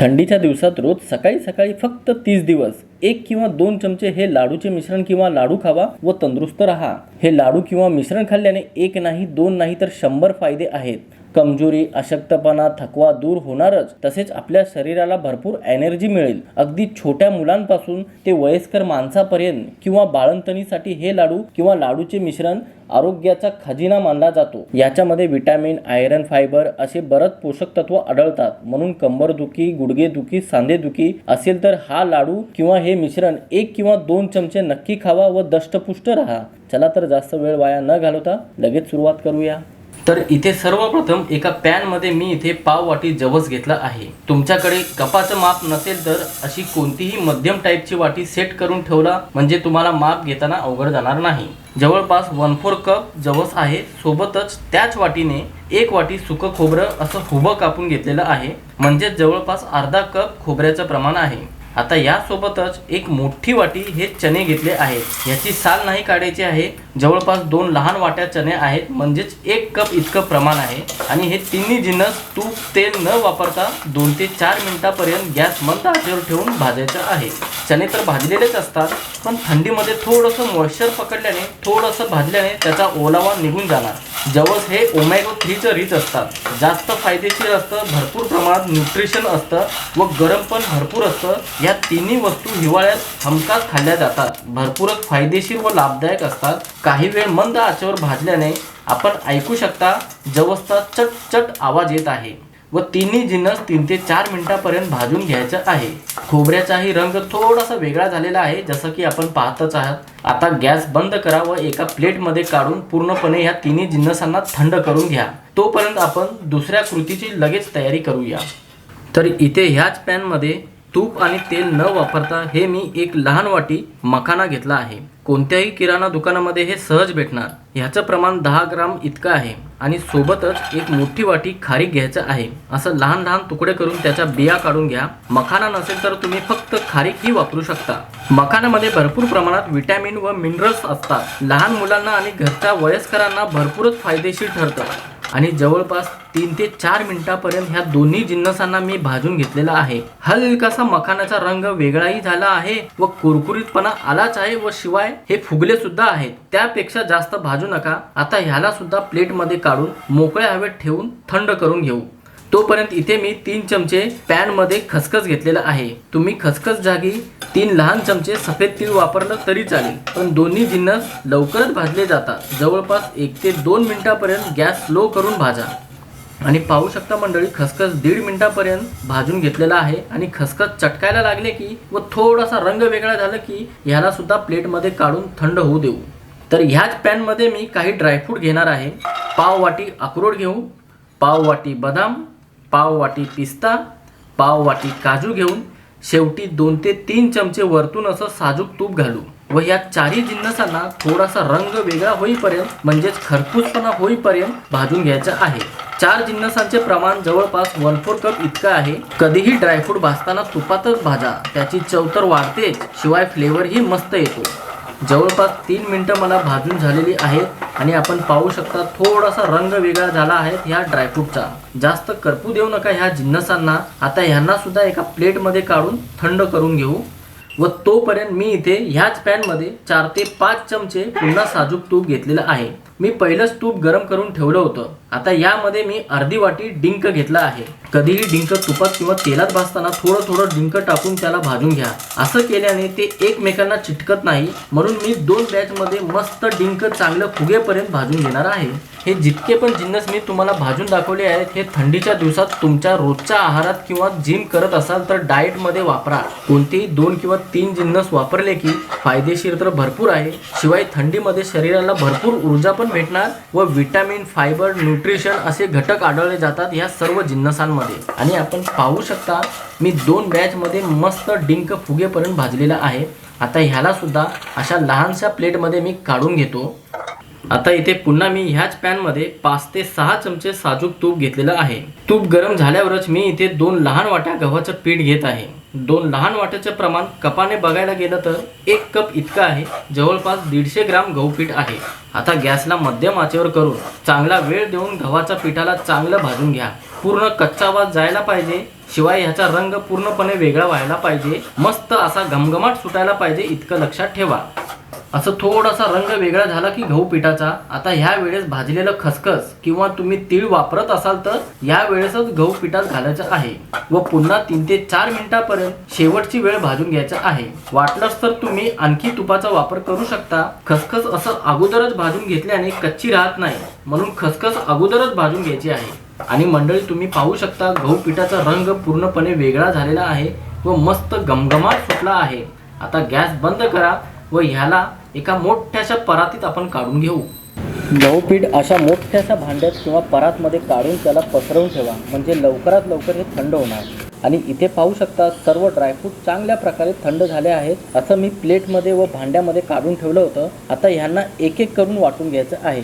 थंडीच्या दिवसात रोज सकाळी सकाळी फक्त तीस दिवस एक किंवा दोन चमचे हे लाडूचे मिश्रण किंवा लाडू खावा व तंदुरुस्त राहा. हे लाडू किंवा मिश्रण खाल्ल्याने एक नाही दोन नाही तर शंभर फायदे आहेत. कमजोरी अशक्तपणा थकवा दूर होणारच तसेच आपल्या शरीराला भरपूर एनर्जी मिळेल. अगदी छोट्या मुलांपासून ते वयस्कर माणसापर्यंत किंवा बाळंतणीसाठी हे लाडू किंवा लाडूचे मिश्रण आरोग्याचा खजिना मानला जातो. याच्यामध्ये विटॅमिन आयरन फायबर असे बरंच पोषक तत्व आढळतात. म्हणून कंबरदुखी गुडघेदुखी सांधेदुखी असेल तर हा लाडू किंवा हे मिश्रण एक किंवा दोन चमचे नक्की खावा व दष्टपुष्ट राहा. चला तर जास्त वेळ वाया न घालवता लगेच सुरुवात करूया. तर इथे सर्वप्रथम एका पॅनमध्ये मी इथे पाव वाटी जवस घेतला आहे. तुमच्याकडे कपाचं माप नसेल तर अशी कोणतीही मध्यम टाईपची वाटी सेट करून ठेवला म्हणजे तुम्हाला माप घेताना अवघड जाणार नाही. जवळपास वन फोर कप जवस आहे. सोबतच त्याच वाटीने एक वाटी सुकं खोबरं असं हुबं कापून घेतलेलं आहे. म्हणजे जवळपास अर्धा कप खोबऱ्याचं प्रमाण आहे. आता यासोबतच एक मोठी वाटी हे चणे घेतले आहेत. याची साल नाही काढायची आहे. जवळपास दोन लहान वाट्या चणे आहेत. म्हणजेच एक कप इतकं प्रमाण आहे. आणि हे तिन्ही जिन्नस तूप तेल न वापरता दोन ते चार मिनिटापर्यंत गॅस मंद आचेवर ठेवून भाजायचं आहे. चणे तर भाजलेलेच असतात पण थंडीमध्ये थोडंसं मॉइश्चर पकडल्याने थोडंसं भाजल्याने त्याचा ओलावा निघून जाणार. जवस हे ओमॅगो थ्रीचं रिच असतात. जास्त फायदेशीर असतं भरपूर प्रमाणात न्यूट्रिशन असतं व गरम पण भरपूर असतं. या तिन्ही वस्तू हिवाळ्यात हमखास खाल्ल्या जातात. भरपूरच फायदेशीर व लाभदायक असतात. काही वेळ मंद आचेवर भाजल्याने आपण ऐकू शकता जवसचा चट चट आवाज येत आहे. व तिन्ही जिन्नस तीन ते चार मिनिटापर्यंत भाजून घ्यायचं आहे. खोबऱ्याचाही रंग थोडासा वेगळा झालेला आहे जसं की आपण पाहतच आहात. आता गॅस बंद करा व एका प्लेटमध्ये काढून पूर्णपणे ह्या तिन्ही जिन्नसांना थंड करून घ्या. तोपर्यंत आपण दुसऱ्या कृतीची लगेच तयारी करूया. तर इथे ह्याच पॅनमध्ये तूप आणि तेल न वापरता हे मी एक लहान वाटी मखाना घेतला आहे. कोणत्याही किराणा दुकानामध्ये हे सहज भेटणार. ह्याचं प्रमाण दहा ग्राम इतकं आहे आणि सोबतच एक मोठी वाटी खारीक घ्यायचं आहे. असं लहान लहान तुकडे करून त्याच्या बिया काढून घ्या. मखाना नसेल तर तुम्ही फक्त खारीक ही वापरू शकता. मखानामध्ये भरपूर प्रमाणात विटॅमिन व मिनरल्स असतात. लहान मुलांना आणि घरच्या वयस्करांना भरपूरच फायदेशीर ठरतं. आणि जवळपास तीन ते चार मिनिटापर्यंत ह्या दोन्ही जिन्नसांना मी भाजून घेतलेला आहे. हलकासा मखानाचा रंग वेगळाही झाला आहे व कुरकुरीतपणा आलाच आहे व शिवाय हे फुगले सुद्धा आहेत. त्यापेक्षा जास्त भाजू नका. आता ह्याला सुद्धा प्लेटमध्ये काढून मोकळ्या हवेत ठेवून थंड करून घेऊ. तोपर्यंत इथे मी तीन चमचे पॅनमध्ये खसखस घेतलेला आहे. तुम्ही खसखस जागी तीन लहान चमचे सफेद तीळ वापरलं तरी चालेल पण दोन्ही जिन्नस लवकरच भाजले जातात. जवळपास एक ते दोन मिनिटापर्यंत गॅस स्लो करून भाजा. आणि पाहू शकता मंडळी खसखस दीड मिनिटापर्यंत भाजून घेतलेला आहे आणि खसखस चटकायला लागले की व थोडासा रंग वेगळा झाला की ह्याला सुद्धा प्लेटमध्ये काढून थंड होऊ देऊ. तर ह्याच पॅनमध्ये मी काही ड्रायफ्रूट घेणार आहे. पाव वाटी अक्रोड घेऊ पाव वाटी बदाम पाव वाटी पिस्ता पाव वाटी काजू घेऊन शेवटी दोन ते तीन चमचे वरतून असं साजूक तूप घालू. व या चारही जिन्नसांना थोडासा रंग वेगळा होईपर्यंत म्हणजेच खरपूसपणा होईपर्यंत भाजून घ्यायचं आहे. चार जिन्नसांचे प्रमाण जवळपास वन फोर कप इतकं आहे. कधीही ड्रायफ्रूट भाजताना तुपातच भाजा. त्याची चव तर वाढतेच शिवाय फ्लेवरही मस्त येतो. जवळपास तीन मिनटं मला भाजून झालेली आहेत आणि आपण पाहू शकता थोडासा रंग वेगळा झाला आहे ह्या ड्रायफ्रूटचा जास्त करपू देऊ नका ह्या जिन्नसांना. आता ह्यांना सुद्धा एका प्लेटमध्ये काढून थंड करून घेऊ. व तोपर्यंत मी इथे ह्याच पॅनमध्ये चार ते पाच चमचे पुन्हा साजूक तूप घेतलेलं आहे. मी पहिलंच तूप गरम करून ठेवलं होतं. आता यामध्ये मी अर्धी वाटी डिंक घेतला आहे. कधीही डिंक तुपात किंवा तेलात भाजताना थोडं थोडं डिंक टाकून त्याला भाजून घ्या. असं केल्याने ते एकमेकांना चिटकत नाही. म्हणून मी दोन बॅचमध्ये मस्त डिंक चांगलं फुगेपर्यंत भाजून घेणार आहे. हे जितके पण जिन्नस मी तुम्हाला भाजून दाखवले आहेत हे थंडीच्या दिवसात तुमच्या रोजच्या आहारात किंवा जिम करत असाल तर डाएटमध्ये वापरा. कोणतेही दोन किंवा तीन जिन्नस वापरले की फायदेशीर तर भरपूर आहे. शिवाय थंडीमध्ये शरीराला भरपूर ऊर्जा पण भेटणार व विटॅमिन फायबर न्यूट्रिशन असे घटक आढळले जातात ह्या सर्व जिन्नसांमध्ये. आणि आपण पाहू शकता मी दोन बॅचमध्ये मस्त डिंक फुगेपर्यंत भाजलेला आहे. आता ह्यालासुद्धा अशा लहानशा प्लेटमध्ये मी काढून घेतो. आता इथे पुन्हा मी ह्याच पॅनमध्ये पाच ते सहा चमचे साजूक तूप घेतलेलं आहे. तूप गरम झाल्यावरच मी इथे दोन लहान वाट्या गव्हाचं पीठ घेत आहे. दोन लहान वाट्याचं प्रमाण कपाने बघायला गेलं तर एक कप इतकं आहे. जवळपास दीडशे ग्राम गहू पीठ आहे. आता गॅसला मध्यम आचेवर करून चांगला वेळ देऊन गव्हाच्या पिठाला चांगलं भाजून घ्या. पूर्ण कच्चा वास जायला पाहिजे. शिवाय ह्याचा रंग पूर्णपणे वेगळा व्हायला पाहिजे. मस्त असा घमघमाट सुटायला पाहिजे इतकं लक्षात ठेवा. असं थोडासा रंग वेगळा झाला की गहू पिठाचा. आता ह्या वेळेस भाजलेलं खसखस किंवा तुम्ही तीळ वापरत असाल तर या वेळेसच गहू पिठात घालायचं आहे. व पुन्हा तीन ते चार मिनिटापर्यंत शेवटची वेळ भाजून घ्यायचं आहे. वाटलंच तर तुम्ही आणखी तुपाचा वापर करू शकता. खसखस असं अगोदरच भाजून घेतल्याने कच्ची राहत नाही. म्हणून खसखस अगोदरच भाजून घ्यायची आहे. आणि मंडळी तुम्ही पाहू शकता गहू पिठाचा रंग पूर्णपणे वेगळा झालेला आहे व मस्त घमघमाट सुटला आहे. आता गॅस बंद करा. व ह्याला एका मोठ्याशा परातीत आपण काढून घेऊ. गहू पीठ अशा मोठ्याशा भांड्यात किंवा परातमध्ये काढून त्याला पसरवून ठेवा. म्हणजे लवकरात लवकर हे थंड होणार. आणि इथे पाहू शकता सर्व ड्रायफ्रूट चांगल्या प्रकारे थंड झाले आहेत असं मी प्लेटमध्ये व भांड्यामध्ये काढून ठेवलं होतं. आता ह्यांना एक एक करून वाटून घ्यायचं आहे.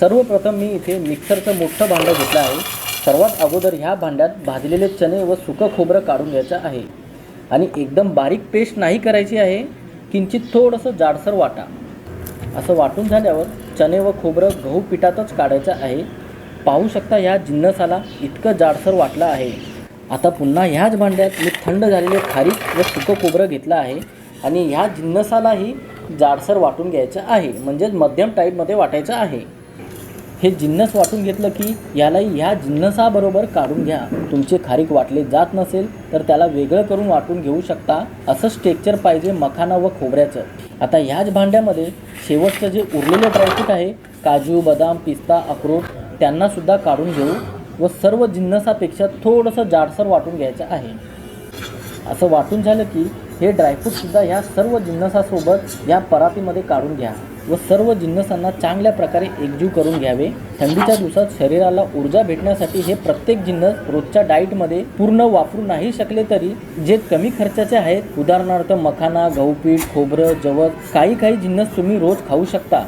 सर्वप्रथम मी इथे मिक्सरचं मोठं भांडं घेतलं आहे. सर्वात अगोदर ह्या भांड्यात भाजलेले चणे व सुकं खोबरं काढून घ्यायचं आहे. आणि एकदम बारीक पेस्ट नाही करायची आहे. किंचित थोडंसं जाडसर वाटा. असं वाटून झाल्यावर चणे व खोबरं गहू पिठातच काढायचं आहे. पाहू शकता ह्या जिन्नसाला इतकं जाडसर वाटलं आहे. आता पुन्हा ह्याच भांड्यात मी थंड झालेले खारीक व सुकं खोबरं घेतलं आहे आणि ह्या जिन्नसालाही जाडसर वाटून घ्यायचं आहे. म्हणजेच मध्यम टाईपमध्ये वाटायचं आहे. हे जिन्नस वाटून घेतलं की यालाही ह्या जिन्नसाबरोबर काढून घ्या. तुमचे खारीक वाटले जात नसेल तर त्याला वेगळं करून वाटून घेऊ शकता. असं स्ट्रेक्चर पाहिजे मखाना व खोबऱ्याचं. आता ह्याच भांड्यामध्ये शेवटचं जे उरलेलं ड्रायफ्रूट आहे काजू बदाम पिस्ता अक्रोड त्यांनासुद्धा काढून घेऊ व सर्व जिन्नसापेक्षा थोडंसं जाडसर वाटून घ्यायचं आहे. असं वाटून झालं की हे ड्रायफ्रूटसुद्धा ह्या सर्व जिन्नसासोबत या परातीमध्ये काढून घ्या. व सर्व जिन्नसांना चांगल्या प्रकारे एकजीव करून घ्यावे. थंडीच्या दिवसात शरीराला ऊर्जा भेटण्यासाठी हे प्रत्येक जिन्नस रोजच्या डाईटमध्ये पूर्ण वापरू नाही शकले तरी जे कमी खर्चाचे आहेत उदाहरणार्थ मखाना गहूपीठ खोबरं जवस काही काही जिन्नस तुम्ही रोज खाऊ शकता.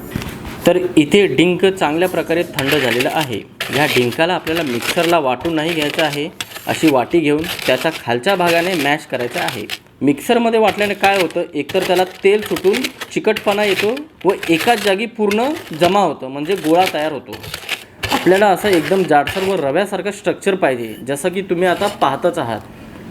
तर इथे डिंक चांगल्या प्रकारे थंड झालेला आहे. या डिंकाला आपल्याला मिक्सरला वाटून नाही घ्यायचं आहे अशी वाटी घेऊन त्याच्या खालच्या भागाने मॅश करायचं आहे. मिक्सरमध्ये वाटल्याने काय होतं? एकतर त्याला तेल सुटून चिकटपणा येतो व एकाच जागी पूर्ण जमा होतं म्हणजे गोळा तयार होतो. आपल्याला असं एकदम जाडसर व रव्यासारखं स्ट्रक्चर पाहिजे जसं की तुम्ही आता पाहतच आहात.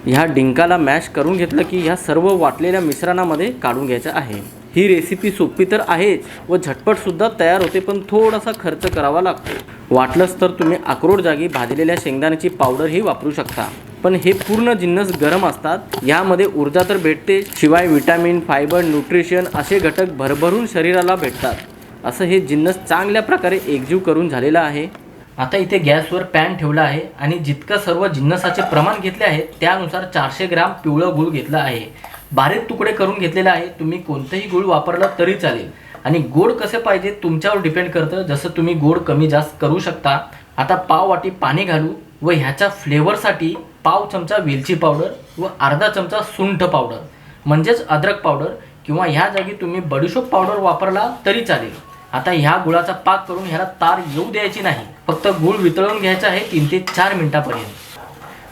ह्या डिंकाला मॅश करून घेतलं की ह्या सर्व वाटलेल्या मिश्रणामध्ये काढून घ्यायचं आहे. ही रेसिपी सोपी तर आहेच व झटपटसुद्धा तयार होते पण थोडासा खर्च करावा लागतो. वाटलंच तर तुम्ही अक्रोड जागी भाजलेल्या शेंगदाण्याची पावडरही वापरू शकता. पण हे पूर्ण जिन्नस गरम असतात. यामध्ये ऊर्जा तर भेटते शिवाय विटॅमिन फायबर न्यूट्रिशन असे घटक भरभरून शरीराला भेटतात. असं हे जिन्नस चांगल्या प्रकारे एकजीव करून झालेलं आहे. आता इथे गॅसवर पॅन ठेवला आहे आणि जितकं सर्व जिन्नसाचे प्रमाण घेतले आहे त्यानुसार चारशे ग्राम पिवळं गूळ घेतलं आहे. बारीक तुकडे करून घेतलेलं आहे. तुम्ही कोणतंही गूळ वापरला तरी चालेल. आणि गोड कसे पाहिजे तुमच्यावर डिपेंड करतं. जसं तुम्ही गोड कमी जास्त करू शकता. आता पाव वाटी पाणी घालू. व ह्याच्या फ्लेवरसाठी पाव चमचा वेलची पावडर व अर्धा चमचा सुंठ पावडर म्हणजेच अद्रक पावडर किंवा ह्या जागी तुम्ही बडीशोप पावडर वापरला तरी चालेल. आता ह्या गुळाचा पाक करून ह्याला तार येऊ द्यायची नाही. फक्त गुळ वितळून घ्यायचा आहे तीन ते चार मिनिटापर्यंत.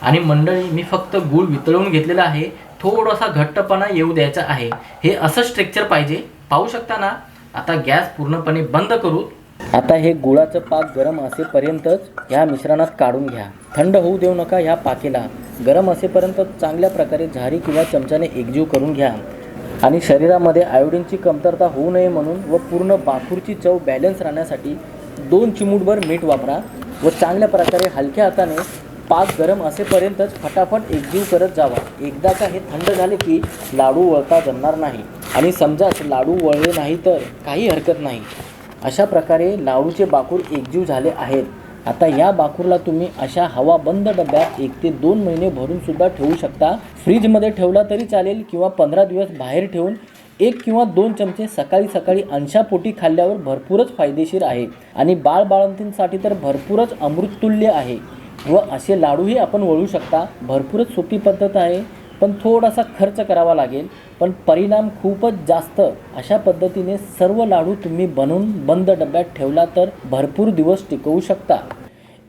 आणि मंडळी मी फक्त गूळ वितळवून घेतलेला आहे. थोडासा घट्टपणा येऊ द्यायचा आहे. हे असं स्ट्रक्चर पाहिजे. पाहू शकता ना? आता गॅस पूर्णपणे बंद करू. आता हे गुळाचं पाक गरम असेपर्यंतच ह्या मिश्रणात काढून घ्या. थंड होऊ देऊ नका ह्या पाकेला. गरम असेपर्यंत चांगल्या प्रकारे झारी किंवा चमच्याने एकजीव करून घ्या. आणि शरीरामध्ये आयोडीनची कमतरता होऊ नये म्हणून व पूर्ण बाकूरची चव बॅलन्स राहण्यासाठी दोन चिमूटभर मीठ वापरा व चांगल्या प्रकारे हलक्या हाताने पाक गरम असेपर्यंतच फटाफट एकजीव करत जावा. एकदा का हे थंड झाले की लाडू वळता जमणार नाही. आणि समजाच लाडू वळले नाही तर काही हरकत नाही. अशा प्रकारे लाडूचे बाकूर एकजीव झाले आहेत. आता या बाकूरला तुम्ही अशा हवा बंद डब्यात एक ते दोन महिने भरून सुद्धा ठेवू शकता. फ्रीजमध्ये ठेवला तरी चालेल किंवा पंधरा दिवस बाहेर ठेवून एक किंवा दोन चमचे सकाळी सकाळी अंशापोटी खाल्ल्यावर भरपूरच फायदेशीर आहे. आणि बाळ बाळंतींसाठी तर भरपूरच अमृततुल्य आहे. व असे लाडूही आपण वळू शकता. भरपूरच सोपी पद्धत आहे. पण थोडासा खर्च करावा लागेल. पण परिणाम खूपच जास्त अशा पद्धतीने सर्व लाडू तुम्ही बनवून बंद डब्यात ठेवला तर भरपूर दिवस टिकवू शकता.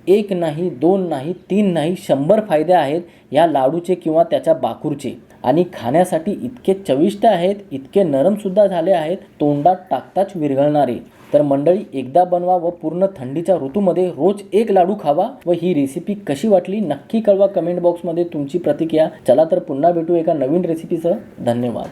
एक नाही दोन नाही तीन नाही शंभर फायदे आहेत या लाडूचे किंवा त्याच्या बाकूरचे. आणि खाण्यासाठी इतके चविष्ट आहेत इतके नरमसुद्धा झाले आहेत तोंडात टाकताच विरघळणारे. तर मंडळी एकदा बनवा व पूर्ण थंडीच्या ऋतूमध्ये रोज एक लाडू खावा व ही रेसिपी कशी वाटली नक्की कळवा कमेंट बॉक्समध्ये तुमची प्रतिक्रिया. चला तर पुन्हा भेटू एका नवीन रेसिपीसह धन्यवाद.